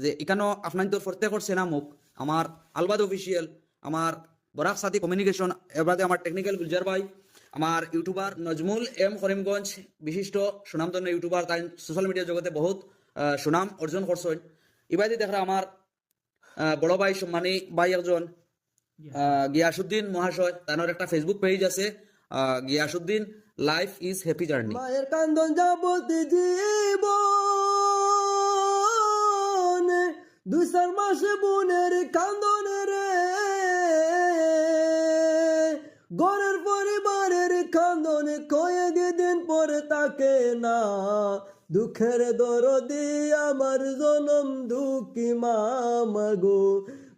যে এখানেও আপনার তো প্রত্যেক করছে না মুখ আমার আলবাদ অফিসিয়াল আমার বরাক সাথী কমিউনিকেশন এবারে আমার টেকনিক্যাল গুলজার ভাই আমার ইউটিউবার নজমুল এম করিমগঞ্জ বিশিষ্ট সুনামধন্য ইউটিউবার তাই সোশ্যাল মিডিয়া জগতে বহুত সুনাম অর্জন করছেন এবারে দেখা আমার আহ, বড় ভাই সম্মানী ভাই একজন আহ, গিয়াসুদ্দিন মহাশয় তার একটা ফেসবুক পেজ আছে আহ, Giasuddin life is happy journey মায়ের কান্দন যাবত জীবন। দুই চার মাসে বোনের কান্দন রে গরের পরিবারের কান্দন কয়েক দিন পরে তাকে না, দুঃখের দরদি আমার জনম দুঃখী মা, মাগো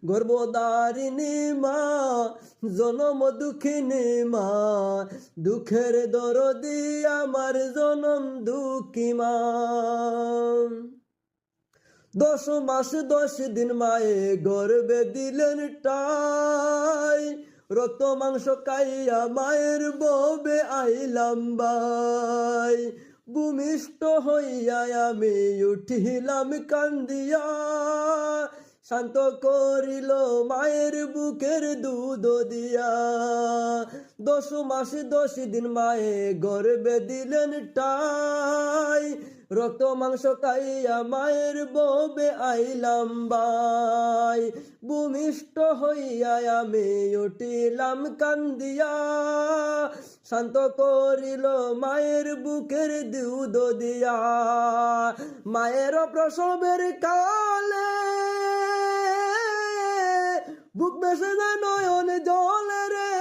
গর্ভদারিণী মা, জনম দুঃখিনী মা, দুঃখের দরদি আমার জনম দুঃখী মা। দশ মাস দশ দিন মায়ে গর্বে দিলেন টাই। রক্ত মাংস কাইয়া মায়ের ববে আইলাম বাই। ভূমিষ্ঠ হইয়া আমি উঠিলাম কান্দিয়া। শান্ত করিল মায়ের বুকের দুধ দিয়া। দশ মাস, দশ দিন মায়ে গর্বে দিলেন টাই। রক্ত মাংস খাইয়া মায়ের ববে আইলাম বাই। ভূমিষ্ঠ হইয়া আমি উঠিলাম কান্দিয়া। শান্ত করিল মায়ের বুকের দুধ দিয়া। মায়ের প্রসবের কালে বেসে যায় নয়ন জলে রে।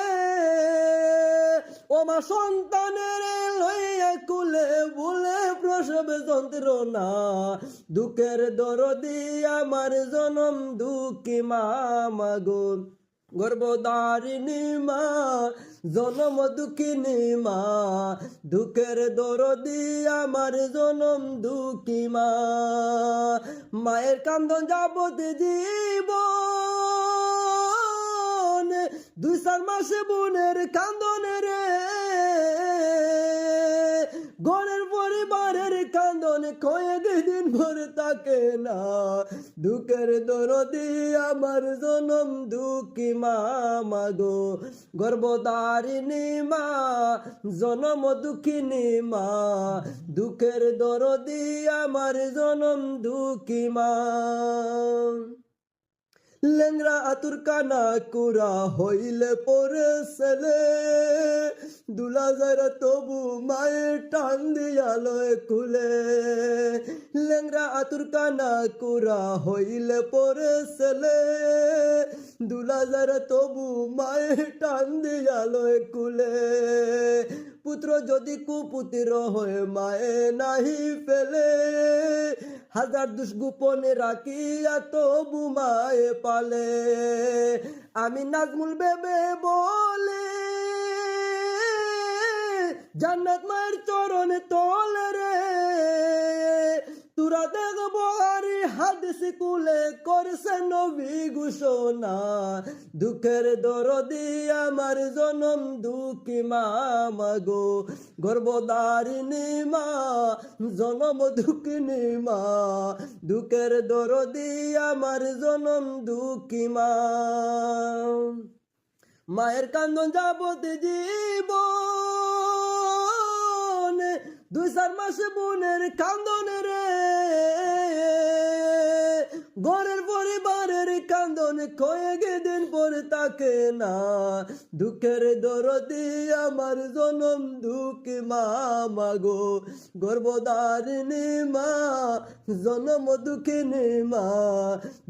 ও মা সন্তানের লইয়া কুলে বলে প্রসব যন্ত্রণা। দুঃখের দরদি আমার জনম দুঃখী মা মাগো গর্ভদারিণী মা, জনম দুঃখিনী মা। দুঃখের দরদি আমার জনম দুঃখী মা। মায়ের কান্দন যাবত জীবন দুই চার মাসে বোনের কান্দন রে। পরিবারের কান্দন কয়েক দিন ভরে তাকে না। দুঃখের দরদি আমার জনম দুঃখী মা মাগো গর্ভদারিণী মা, জনম দুঃখিনী মা। দুঃখের দরদি আমার জনম দুঃখী মা। লেংরা আতুর কানা কুরা হইলে পরে ছেলে। দুলা যারা তবু মায়ের টান দিয়ালয় কুলে। লেংরা আতুর কানা কুরা হইলে পরে ছেলে। দুলা যারা তবু মায়ের টান দিয়ালয় কুলে। পুত্র যদি কুপুতির হয়, মায়ে নাহি ফেলে। হাজার দুষ্গোপনে রাখিয়া তবু মায়ে পালে। আমি নাজমুল বেবে বলে জান্নাত মায়ের চরণে তলে হাদিস করছে নবী ঘোষণা। দুঃখের দরদি আমার জনম দুঃখী মা মাগো গর্ভদারিণী মা জনম দুঃখিনী মা দুঃখের দরদি আমার জনম দুঃখী মা। মায়ের কান্দন যাবত জীবন, দুই চার মাসে বোনের কান্দন রে ঘরের পরিবারের কান্দন কয়েক দিন পরে তাকে না। দুঃখের দরদি আমার জনম দুঃখ মা মাগো গর্ভদারিণী মা, জনম দুঃখিনী মা।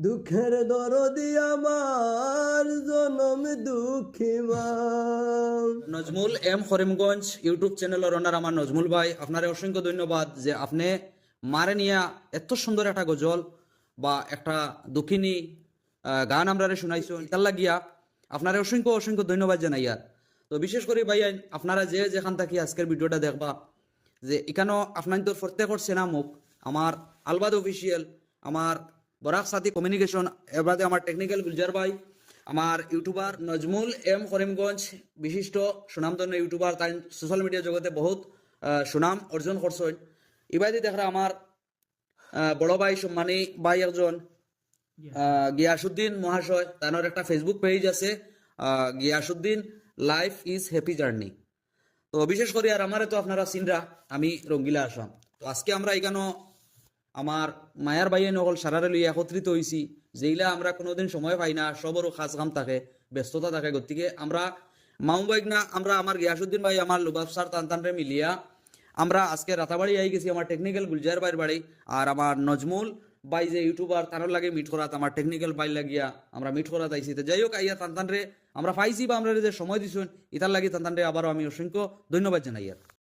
দুঃখের দরদি আমার জনম দুঃখী মা। নজমুল এম করিমগঞ্জ ইউটিউব চ্যানেলের ওনার আমার নজমুল ভাই, আপনার অসংখ্য ধন্যবাদ যে আপনি মারে নিয়া এত সুন্দর একটা গজল বা একটা দক্ষিণী গান আমরা শুনাইছো তার লাগিয়া আপনার অসংখ্য অসংখ্য ধন্যবাদ জানাই আর তো বিশেষ করে ভাই, আপনারা যে যেখান থাকি আজকের ভিডিওটা দেখবা, যে এখানেও আপনার তো প্রত্যেকর সেনা মুখ আমার আলবাদ অফিসিয়াল, আমার বরাক সাথী কমিউনিকেশন এবারে আমার টেকনিক্যাল গুলজার ভাই, আমার ইউটিউবার নজমুল এম করিমগঞ্জ, বিশিষ্ট সুনামধন্য ইউটিউবার, তাই সোশ্যাল মিডিয়া জগতে বহুত সুনাম অর্জন করছেন। এবারে দেখা আমার বড় ভাই সম্মানী ভাই একজন গিয়াসুদ্দিন মহাশয়। তানোর একটা ফেসবুক পেজ আছে Giasuddin life is happy journey তো বিশেষ করে আর আমারে তো আপনারা চিনরা আমি রঙ্গিলা আসাম। তো আজকে আমরা এখানে আমার মায়ার বাইয়ে নকল সারারে লই একত্রিত হইছি যেইলা আমরা কোনোদিন সময় পাই না সবরও খাস কাম থাকে ব্যস্ততা থাকে। গতিকে আমরা মাউ বাইক না আমরা আমার গিয়াসুদ্দিন ভাই আমার লুবাব স্যার তানতানরে মিলিয়া আমরা আজকে রাতাবাড়ি আই গেছি আমার টেকনিক্যাল গুলজার বাইর বাড়ি, আর আমার নজমুল বাই যে ইউটিউবার তার লাগে মিট করাত, আমার টেকনিক্যাল বাই লাগিয়া আমরা মিট করাত আইছি। তো যাই হোক, আইয়া তানতানরে, আমরা পাইছি বা আমরা যে সময় দিছুন, ইতার লাগি তানতানরে আবারও আমি অসংখ্য ধন্যবাদ জানাই আর